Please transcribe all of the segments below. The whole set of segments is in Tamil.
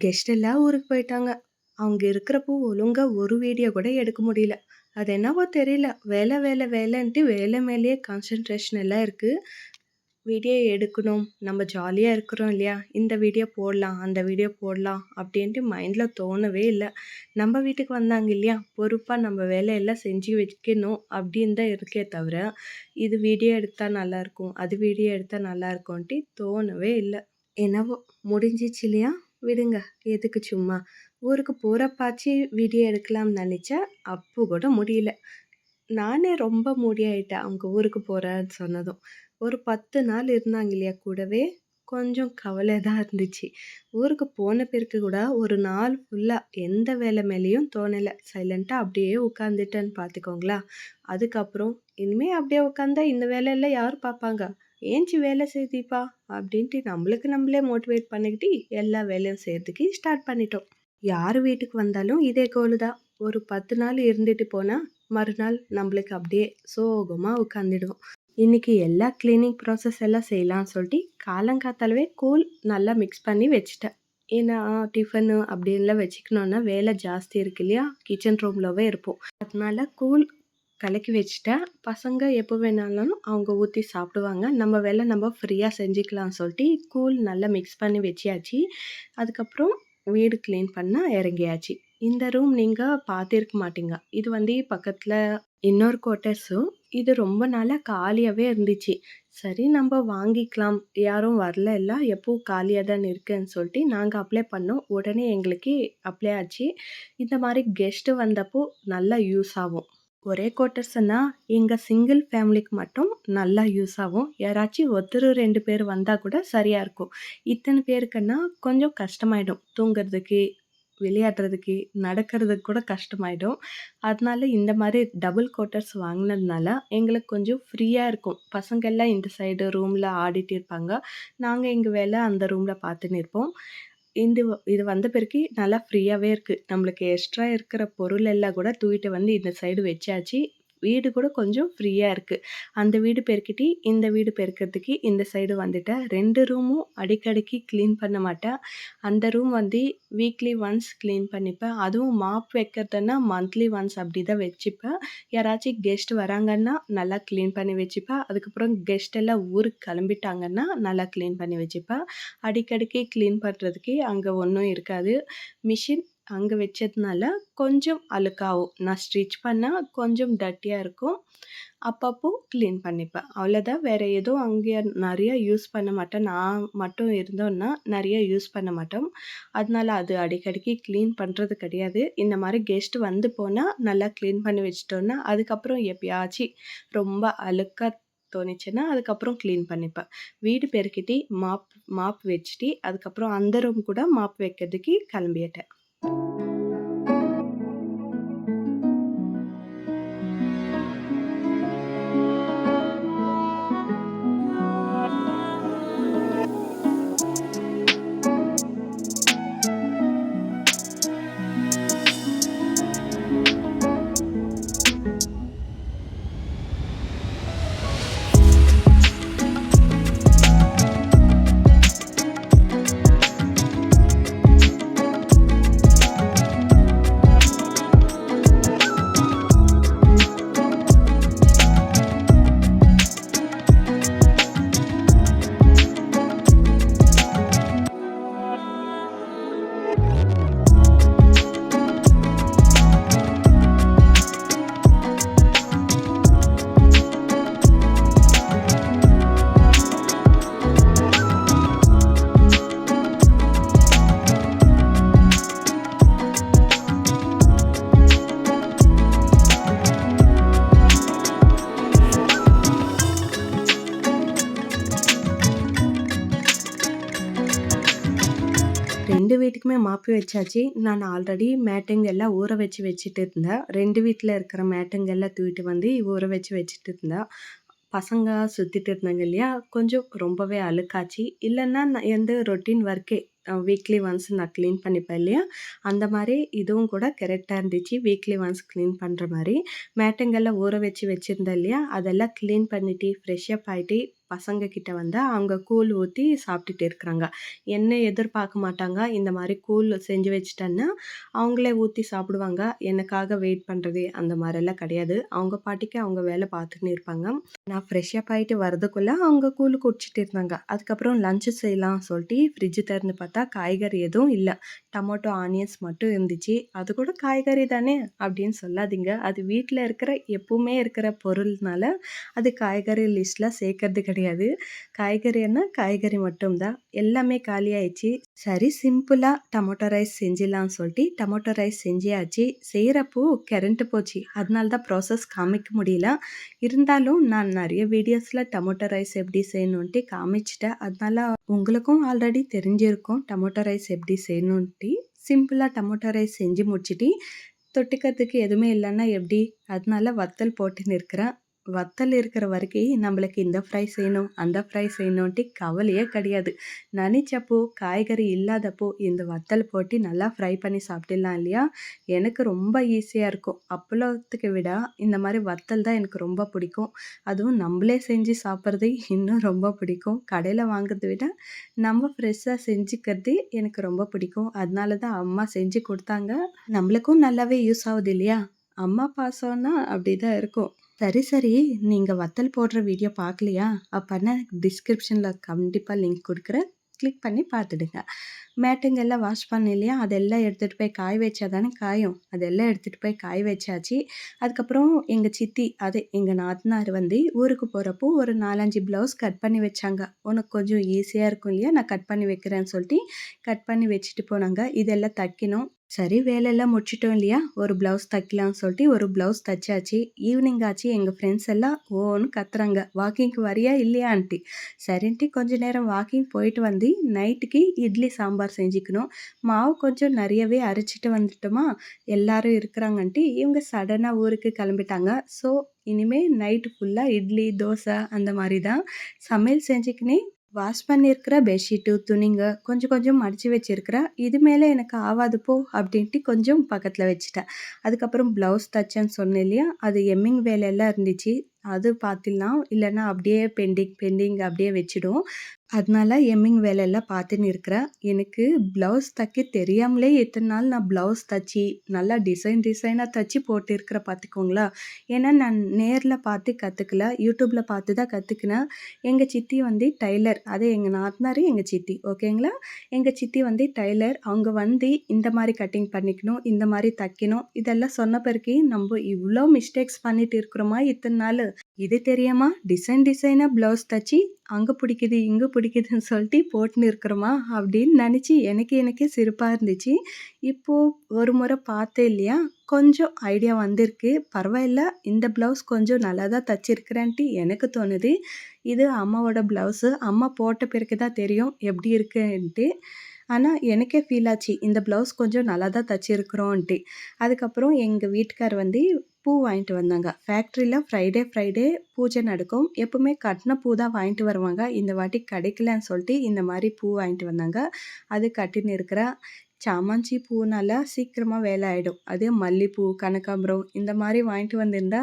கெஸ்ட் எல்லாம் ஊருக்கு போயிட்டாங்க. அவங்க இருக்கிறப்போ ஒழுங்காக ஒரு வீடியோ கூட எடுக்க முடியல. அது என்னவோ தெரியல. வேலை, வேலை, வேலைன்ட்டு வேலை மேலேயே கான்சன்ட்ரேஷன் எல்லாம் இருக்குது வீடியோ எடுக்கணும். நம்ம ஜாலியாக இருக்கிறோம் இல்லையா? இந்த வீடியோ போடலாம், அந்த வீடியோ போடலாம் அப்படின்ட்டு மைண்டில் தோணவே இல்லை நம்ம வீட்டுக்கு வந்தாங்க இல்லையா? பொறுப்பாக நம்ம வேலையெல்லாம் செஞ்சு வைக்கணும் அப்படின்னு தான் இருக்கே தவிர, இது வீடியோ எடுத்தால் நல்லாயிருக்கும், அது வீடியோ எடுத்தால் நல்லாயிருக்கும்ன்ட்டு தோணவே இல்லை என்னவோ முடிஞ்சிச்சு இல்லையா? விடுங்க. எதுக்கு சும்மா? ஊருக்கு போகிறப்பாச்சு வீடியோ எடுக்கலாம்னு நினச்சா அப்போ கூட முடியல. நானே ரொம்ப மூடி அவங்க ஊருக்கு போகிறேன்னு சொன்னதும். ஒரு 10 நாள் இருந்தாங்க இல்லையா கூடவே, கொஞ்சம் கவலை தான் இருந்துச்சு. ஊருக்கு போன பிறகு கூட ஒரு நாள் ஃபுல்லாக எந்த வேலை மேலேயும் தோணலை சைலண்ட்டாக அப்படியே உட்காந்துட்டேன்னு பார்த்துக்கோங்களா. அதுக்கப்புறம், இனிமேல் அப்படியே உட்காந்தா இந்த வேலையெல்லாம் யார் பார்ப்பாங்க? ஏஞ்சி வேலை செய்திப்பா அப்படின்ட்டு நம்மளுக்கு நம்மளே மோட்டிவேட் பண்ணிக்கிட்டு எல்லா வேலையும் செய்கிறதுக்கு ஸ்டார்ட் பண்ணிட்டோம். யார் வீட்டுக்கு வந்தாலும் இதே கோலு தான். ஒரு 10 நாள் இருந்துட்டு போனால் மறுநாள் நம்மளுக்கு அப்படியே சோகமாக உட்காந்துடுவோம். இன்றைக்கி எல்லா க்ளீனிங் ப்ராசஸ் எல்லாம் செய்யலாம்னு சொல்லிட்டு காலங்காத்தாலவே கூழ் நல்லா மிக்ஸ் பண்ணி வச்சுட்டேன். ஏன்னா டிஃபனு அப்படின்லாம் வச்சுக்கணுன்னா வேலை ஜாஸ்தி இருக்கு இல்லையா? கிச்சன் ரூம்லவே இருப்போம். அதனால கூழ் கலக்கி வச்சுட்டேன். பசங்க எப்போ வேணாலும் அவங்க ஊற்றி சாப்பிடுவாங்க. நம்ம வேலை நம்ம ஃப்ரீயாக செஞ்சுக்கலாம்னு சொல்லிட்டு கூழ் நல்லா மிக்ஸ் பண்ணி வச்சியாச்சு. அதுக்கப்புறம் வீடு க்ளீன் பண்ண இறங்கியாச்சு. இந்த ரூம் நீங்கள் பார்த்துருக்க மாட்டீங்க. இது வந்து பக்கத்தில் இன்னொரு குவார்ட்டர்ஸும். இது ரொம்ப நாளாக காலியாகவே இருந்துச்சு. சரி நம்ம வாங்கிக்கலாம். யாரும் வரல இல்லை எப்பவும் காலியாக தான் இருக்குன்னு சொல்லிட்டு நாங்கள் அப்ளை பண்ணோம். உடனே எங்களுக்கு அப்ளை ஆச்சு. இந்த மாதிரி கெஸ்ட்டு வந்தப்போ நல்லா யூஸ் ஆகும். ஒரே கோட்டர்ஸ்னால் எங்கள் சிங்கிள் ஃபேமிலிக்கு மட்டும் நல்லா யூஸ் ஆகும். யாராச்சும் ஒருத்தர் ரெண்டு பேர் வந்தால் கூட சரியாக இருக்கும். இத்தனை பேருக்குன்னா கொஞ்சம் கஷ்டமாயிடும். தூங்குறதுக்கு, விளையாடுறதுக்கு, நடக்கிறதுக்கு கூட கஷ்டமாயிடும். அதனால இந்த மாதிரி டபுள் கோட்டர்ஸ் வாங்கினதுனால எங்களுக்கு கொஞ்சம் ஃப்ரீயாக இருக்கும். பசங்கள்லாம் இந்த சைடு ரூமில் ஆடிட்டு இருப்பாங்க. நாங்கள் எங்கள் வேலை அந்த ரூமில் பார்த்துன்னு இருப்போம். இந்த இது வந்த பிறகு நல்லா ஃப்ரீயாகவே இருக்குது நம்மளுக்கு எக்ஸ்ட்ரா இருக்கிற பொருள் எல்லாம் கூட தூக்கிட்டு வந்து இந்த சைடு வச்சாச்சு. வீடு கூட கொஞ்சம் ஃப்ரீயாக இருக்குது அந்த வீடு பெருக்கிட்டு, இந்த வீடு பெருக்கிறதுக்கு இந்த சைடு வந்துட்டேன். ரெண்டு ரூமும் அடிக்கடிக்கு க்ளீன் பண்ண மாட்டேன். அந்த ரூம் வந்து வீக்லி ஒன்ஸ் க்ளீன் பண்ணிப்பேன். அதுவும் மாப் வைக்கிறதுன்னா மந்த்லி ஒன்ஸ் அப்படி தான் வச்சுப்பேன். யாராச்சும் கெஸ்ட் வராங்கன்னா நல்லா க்ளீன் பண்ணி வச்சுப்பேன். அதுக்கப்புறம் கெஸ்ட் எல்லாம் ஊருக்கு கிளம்பிட்டாங்கன்னா நல்லா க்ளீன் பண்ணி வச்சுப்பேன். அடிக்கடிக்கு க்ளீன் பண்ணுறதுக்கு அங்கே ஒன்றும் இருக்காது. மிஷின் அங்கே வச்சதுனால கொஞ்சம் அழுக்காகும். நான் ஸ்டிச் பண்ணால் கொஞ்சம் டட்டியாக இருக்கும். அப்பப்போ க்ளீன் பண்ணிப்பேன். அவ்வளோதான். வேறு எதுவும் அங்கேயே நிறையா யூஸ் பண்ண மாட்டேன். நான் மட்டும் இருந்தோன்னா நிறையா யூஸ் பண்ண மாட்டோம். அதனால அது அடிக்கடிக்கு க்ளீன் பண்ணுறது கிடையாது. இந்த மாதிரி கெஸ்ட் வந்து போனால் நல்லா க்ளீன் பண்ணி வச்சிட்டோன்னா அதுக்கப்புறம் எப்பயாச்சும் ரொம்ப அழுக்காக தோணுச்சுன்னா, அதுக்கப்புறம் க்ளீன் பண்ணிப்பேன். வீடு பெருக்கிட்டு, மாப் மாப் வச்சுட்டு, அதுக்கப்புறம் அந்த ரூம் கூட மாப் வைக்கிறதுக்கு கிளம்பிட்டேன். ரெண்டு வீட்டுக்குமே மாப்பி வச்சாச்சு. நான் ஆல்ரெடி மேட்டுங்க எல்லாம் ஊற வச்சு வச்சுட்டு இருந்தேன். ரெண்டு வீட்டில் இருக்கிற மேட்டுங்க எல்லாம் தூக்கிட்டு வந்து ஊற வச்சு வச்சுட்டு இருந்தேன். பசங்க சுற்றிட்டு இருந்தாங்க இல்லையா? கொஞ்சம் ரொம்பவே அழுக்காச்சு. இல்லைன்னா நான் எந்த ரொட்டீன் ஒர்க்கே வீக்லி ஒன்ஸ் நான் க்ளீன் பண்ணிப்பேன் இல்லையா? அந்த மாதிரி இதுவும் கூட கரெக்டாக இருந்துச்சு. வீக்லி ஒன்ஸ் க்ளீன் பண்ணுற மாதிரி மேட்டுங்கெல்லாம் ஊற வச்சு வச்சுருந்தேன் இல்லையா? அதெல்லாம் க்ளீன் பண்ணிட்டு, ஃப்ரெஷ் அப் பசங்க கிட்ட வந்து அவங்க கூழ் ஊற்றி சாப்பிட்டுட்டு இருக்கிறாங்க. என்ன எதிர்பார்க்க மாட்டாங்க. இந்த மாதிரி கூழ் செஞ்சு வச்சுட்டேன்னா, அவங்களே ஊற்றி சாப்பிடுவாங்க. எனக்காக வெயிட் பண்ணுறது அந்த மாதிரிலாம் கிடையாது. அவங்க பாட்டுக்கு அவங்க வேலை பார்த்துன்னு இருப்பாங்க. நான் ஃப்ரெஷ் அப் ஆயிட்டு வரதுக்குள்ளே அவங்க கூழ் குடிச்சிட்டு இருந்தாங்க. அதுக்கப்புறம் லஞ்ச் செய்யலாம் சொல்லிட்டு ஃப்ரிட்ஜ் திறந்து பார்த்தா, காய்கறி எதுவும் இல்லை டமோட்டோ ஆனியன்ஸ் மட்டும் இருந்துச்சு. அது கூட காய்கறி தானே அப்படின்னு சொல்லாதீங்க. அது வீட்டில் இருக்கிற எப்பவுமே இருக்கிற பொருள்னால, அது காய்கறி லிஸ்ட்டில் சேர்க்கறது கிடையாது. காய்கறின்னா காய்கறி மட்டும் தான். எல்லாமே காலியாயிடுச்சு. சரி சிம்பிளாக டமோட்டோ ரைஸ் செஞ்சிடலாம்னு சொல்லிட்டு டமோட்டோ ரைஸ் செஞ்சியாச்சு செய்கிறப்போ கரண்ட்டு போச்சு. அதனால தான் ப்ராசஸ் காமிக்க முடியல. இருந்தாலும் நான் நிறைய வீடியோஸில் டமோட்டோ ரைஸ் எப்படி செய்யணுன்ட்டு காமிச்சிட்டேன் அதனால உங்களுக்கும் ஆல்ரெடி தெரிஞ்சிருக்கும் டமோட்டோ ரைஸ் எப்படி செய்யணுன்ட்டு. சிம்பிளாக டமோட்டோ ரைஸ் செஞ்சு முடிச்சுட்டு, தொட்டுக்கிறதுக்கு எதுவுமே இல்லைன்னா எப்படி? அதனால வத்தல் போட்டுன்னு இருக்கிறேன். வத்தல் இருக்கிற வரைக்கும் நம்மளுக்கு இந்த ஃப்ரை செய்யணும், அந்த ஃப்ரை செய்யணுன்ட்டு கவலையே கிடையாது. நெனைச்சப்போ, காய்கறி இல்லாதப்போ இந்த வத்தல் போட்டு நல்லா ஃப்ரை பண்ணி சாப்பிட்டுலாம் இல்லையா? எனக்கு ரொம்ப ஈஸியாக இருக்கும். அப்பளத்துக்கு விட இந்த மாதிரி வத்தல் தான் எனக்கு ரொம்ப பிடிக்கும். அதுவும் நம்மளே செஞ்சு சாப்பிட்றது இன்னும் ரொம்ப பிடிக்கும். கடையில் வாங்குறத விட நம்ம ஃப்ரெஷ்ஷாக செஞ்சுக்கிறது எனக்கு ரொம்ப பிடிக்கும். அதனால தான் அம்மா செஞ்சு கொடுத்தாங்க நம்மளுக்கும் நல்லாவே யூஸ் ஆகுது இல்லையா? அம்மா பாசம்னா அப்படி தான் இருக்கும். சரி, சரி. நீங்கள் வத்தல் போடுற வீடியோ பார்க்கலையா? அப்பன்னா டிஸ்கிரிப்ஷனில் கண்டிப்பாக லிங்க் கொடுக்குறேன் கிளிக் பண்ணி பார்த்துடுங்க. மேட்டுங்கெல்லாம் வாஷ் பண்ணலையா இல்லையா? அதெல்லாம் எடுத்துகிட்டு போய் காய வச்சா தானே காயும். அதெல்லாம் எடுத்துகிட்டு போய் காய வச்சாச்சு. அதுக்கப்புறம் எங்கள் சித்தி அதே எங்கள் நாத்தனார் வந்து ஊருக்கு போகிறப்போ ஒரு 4, 5 ப்ளவுஸ் கட் பண்ணி வச்சாங்க. உனக்கு கொஞ்சம் ஈஸியாக இருக்கும் இல்லையா? நான் கட் பண்ணி வைக்கிறேன்னு சொல்லிட்டு, கட் பண்ணி வச்சுட்டு போனாங்க. இதெல்லாம் தைக்கணும். சரி வேலையெல்லாம் முடிச்சிட்டோம் இல்லையா? ஒரு ப்ளவுஸ் தைக்கலாம்னு சொல்லிட்டு ஒரு ப்ளவுஸ் தைச்சாச்சு ஈவினிங் ஆச்சு. எங்கள் ஃப்ரெண்ட்ஸ் எல்லாம் ஓன்னு கத்துறாங்க. வாக்கிங்க்கு வரியா? இல்லையான்ட்டு. சரின்ட்டு கொஞ்ச நேரம் வாக்கிங் போயிட்டு வந்து, நைட்டுக்கு இட்லி, சாம்பார் செஞ்சுக்கணும். மாவு கொஞ்சம் நிறையவே அரைச்சிட்டு வந்துட்டோமா, எல்லாரும் இருக்கிறாங்கன்ட்டு இவங்க சடனாக ஊருக்கு கிளம்பிட்டாங்க. ஸோ, இனிமேல் நைட்டு ஃபுல்லாக இட்லி, தோசை அந்த மாதிரி தான். சமையல் செஞ்சுக்கினே வாஷ் பண்ணியிருக்கிற பெட்ஷீட்டு, துணிங்க கொஞ்சம் கொஞ்சம் மடித்து வச்சுருக்கிறேன் இது மேலே எனக்கு ஆவாது போ அப்படின்ட்டு கொஞ்சம் பக்கத்தில் வச்சுட்டேன். அதுக்கப்புறம் ப்ளவுஸ் தச்சேன்னு சொன்னேன் இல்லையா? அது எம்மிங் வேலையெல்லாம் இருந்துச்சு. அது பார்த்துடலாம். இல்லைன்னா அப்படியே பெண்டிங் பெண்டிங் அப்படியே வச்சிடும் அதனால எம்மிங் வேலையெல்லாம் பார்த்துன்னு இருக்கிறேன். எனக்கு ப்ளவுஸ் தைக்க தெரியாமலே எத்தனை நாள் நான் ப்ளவுஸ் தச்சு, நல்லா டிசைன் டிசைனாக தச்சு போட்டிருக்கிறேன் பார்த்துக்கோங்களேன். ஏன்னா நான் நேரில் பார்த்து கற்றுக்கல யூடியூப்பில் பார்த்து தான் கற்றுக்கினேன் எங்கள் சித்தி வந்து டைலர் அது எங்கள் நாத்தனார் எங்கள் சித்தி. ஓகேங்களா? எங்கள் சித்தி வந்து டைலர் அவங்க வந்து இந்த மாதிரி கட்டிங் பண்ணிக்கணும், இந்த மாதிரி தைக்கணும். இதெல்லாம் சொன்ன பிறகு நம்ம இவ்வளோ மிஸ்டேக்ஸ் பண்ணிட்டு இருக்கிறோமா இத்தனை நாள் இது தெரியாமா டிசைன் டிசைனாக ப்ளவுஸ் தச்சு, அங்கே பிடிக்குது, இங்கே பிடிக்குதுன்னு சொல்லிட்டு போட்டுன்னு இருக்கிறோமா அப்படின்னு நினச்சி எனக்கு எனக்கே சிரிப்பாக இருந்துச்சு. இப்போது ஒரு முறை பார்த்தேன் இல்லையா? கொஞ்சம் ஐடியா வந்திருக்கு. பரவாயில்ல. இந்த ப்ளவுஸ் கொஞ்சம் நல்லா தான் தச்சிருக்கிறேன்ட்டு எனக்கு தோணுது. இது அம்மாவோட ப்ளவுஸு. அம்மா போட்ட பிறகு தான் தெரியும் எப்படி இருக்குன்ட்டு. ஆனால் எனக்கே ஃபீல் ஆச்சு. இந்த ப்ளவுஸ் கொஞ்சம் நல்லா தான் தச்சிருக்கிறோன்ட்டு. அதுக்கப்புறம் எங்கள் வீட்டுக்கார் வந்து பூ வாங்கிட்டு வந்தாங்க. ஃபேக்ட்ரியில் ஃப்ரைடே ஃப்ரைடே பூஜை நடக்கும். எப்பவுமே கட்டின பூ தான் வாங்கிட்டு வருவாங்க. இந்த வாட்டி கிடைக்கலன்னு சொல்லிட்டு இந்த மாதிரி பூ வாங்கிட்டு வந்தாங்க. அது கட்டின்னு இருக்கிறேன். சாமந்தி பூனால சீக்கிரமாக வேலை ஆகிடும் அதே மல்லிப்பூ, கனகாம்பரம் இந்த மாதிரி வாங்கிட்டு வந்திருந்தா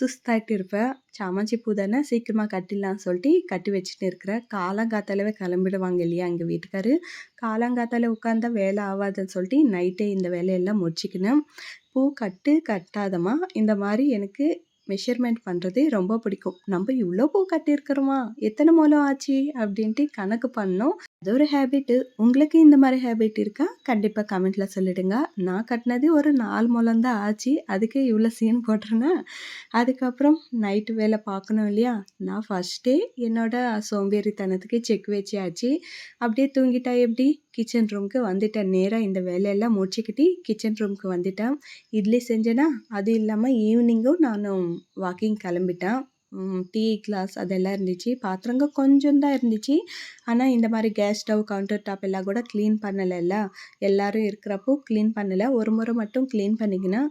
சுஸ்தாயிட்டு இருப்பேன். சாமந்தி பூ தானே சீக்கிரமாக கட்டிடலாம்னு சொல்லிட்டு கட்டி வச்சுட்டு இருக்கிறேன். காலங்காத்தாலவே கிளம்பிடுவாங்க இல்லையா எங்கள் வீட்டுக்காரு. காலங்காத்தால உட்காந்தா வேலை ஆகாதுன்னு சொல்லிட்டு நைட்டே இந்த வேலையெல்லாம் முடிச்சுக்கினேன். பூ கட்டு, கட்டாதம்மா இந்த மாதிரி எனக்கு மெஷர்மெண்ட் பண்ணுறது ரொம்ப பிடிக்கும். நம்ம இவ்வளோ பூ கட்டியிருக்கிறோமா? எத்தனை முழம் ஆச்சு? அப்படின்ட்டு கணக்கு பண்ணோம் அது ஒரு ஹேபிட்டு. உங்களுக்கு இந்த மாதிரி ஹேபிட் இருக்கா? கண்டிப்பாக கமெண்ட்டில் சொல்லிடுங்க. நான் கட்டினது ஒரு நாலு முழம்தான் ஆச்சு. அதுக்கே இவ்வளோ சீன் போட்டுருனா அதுக்கப்புறம் நைட்டு வேலை பார்க்கணும் இல்லையா? நான் ஃபர்ஸ்ட்டே என்னோட சோம்பேறித்தனத்துக்கு செக் வச்சாச்சு. அப்படியே தூங்கிட்டா எப்படி? கிச்சன் ரூமுக்கு வந்துட்டேன். நேராக இந்த வேலையெல்லாம் முடிச்சுக்கிட்டு கிச்சன் ரூமுக்கு வந்துட்டேன். இட்லி செஞ்சேன்னா அது இல்லாமல் ஈவினிங்கும் நானும் வாக்கிங் கிளம்பிட்டேன். டீ கிளாஸ் அதெல்லாம் இருந்துச்சு. பாத்திரங்க கொஞ்சம் தான் இருந்துச்சு. ஆனால் இந்த மாதிரி கேஸ் ஸ்டவ், கவுண்டர் டாப் எல்லாம் கூட க்ளீன் பண்ணலைல்ல. எல்லாரும் இருக்கிறப்போ க்ளீன் பண்ணலை ஒரு முறை மட்டும் க்ளீன் பண்ணிங்கன்னா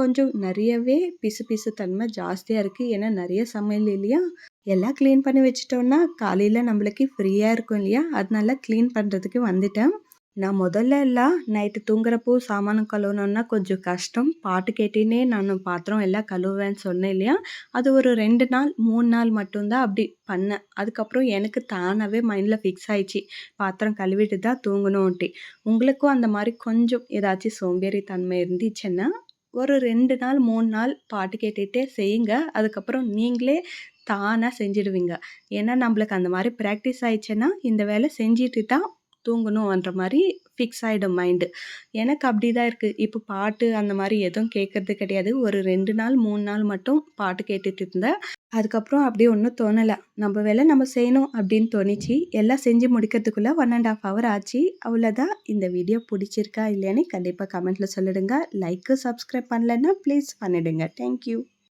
கொஞ்சம் நிறையவே பிசு பிசு தன்மை ஜாஸ்தியாக இருக்குது ஏன்னா நிறைய சமையல் இல்லையா? எல்லாம் க்ளீன் பண்ணி வச்சிட்டோன்னா காலையில் நம்மளுக்கு ஃப்ரீயாக இருக்கும் இல்லையா? அதனால க்ளீன் பண்ணுறதுக்கு வந்துட்டேன். நான் முதல்ல எல்லாம் நைட்டு தூங்குறப்போ சாமானம் கழுவணும்னா கொஞ்சம் கஷ்டம். பாட்டு கேட்டுன்னே நான் பாத்திரம் எல்லாம் கழுவுவேன்னு சொன்னேன் இல்லையா? அது ஒரு ரெண்டு நாள், மூணு நாள் மட்டும்தான் அப்படி பண்ணேன். அதுக்கப்புறம் எனக்கு தானாகவே மைண்டில் ஃபிக்ஸ் ஆயிடுச்சு. பாத்திரம் கழுவிட்டு தான் தூங்கணுன்ட்டு. உங்களுக்கும் அந்த மாதிரி கொஞ்சம் ஏதாச்சும் சோம்பேறித்தன்மை இருந்துச்சுன்னா, ஒரு ரெண்டு நாள், மூணு நாள் பாட்டு கேட்டுகிட்டே செய்யுங்க. அதுக்கப்புறம் நீங்களே தானாக செஞ்சுடுவீங்க. ஏன்னா நம்மளுக்கு அந்த மாதிரி ப்ராக்டிஸ் ஆயிடுச்சுன்னா, இந்த வேலை செஞ்சுட்டு தான் தூங்கணுன்ற மாதிரி ஃபிக்ஸ் ஆகிடும் மைண்டு. எனக்கு அப்படி தான் இருக்குது இப்போ பாட்டு அந்த மாதிரி எதுவும் கேட்கறது கிடையாது. ஒரு ரெண்டு நாள், மூணு நாள் மட்டும் பாட்டு கேட்டுட்டு இருந்தேன். அதுக்கப்புறம் அப்படியே ஒன்றும் தோணலை நம்ம வேலை நம்ம செய்யணும் அப்படின்னு தோணிச்சு. எல்லாம் செஞ்சு முடிக்கிறதுக்குள்ளே ஒன் அண்ட் ஆஃப் ஹவர் ஆச்சு. அவ்வளோதான். இந்த வீடியோ பிடிச்சிருக்கா இல்லையான்னு கண்டிப்பாக கமெண்ட்டில் சொல்லிடுங்க. லைக்கு, சப்ஸ்கிரைப் பண்ணலன்னா ப்ளீஸ் பண்ணிடுங்க. Thank you.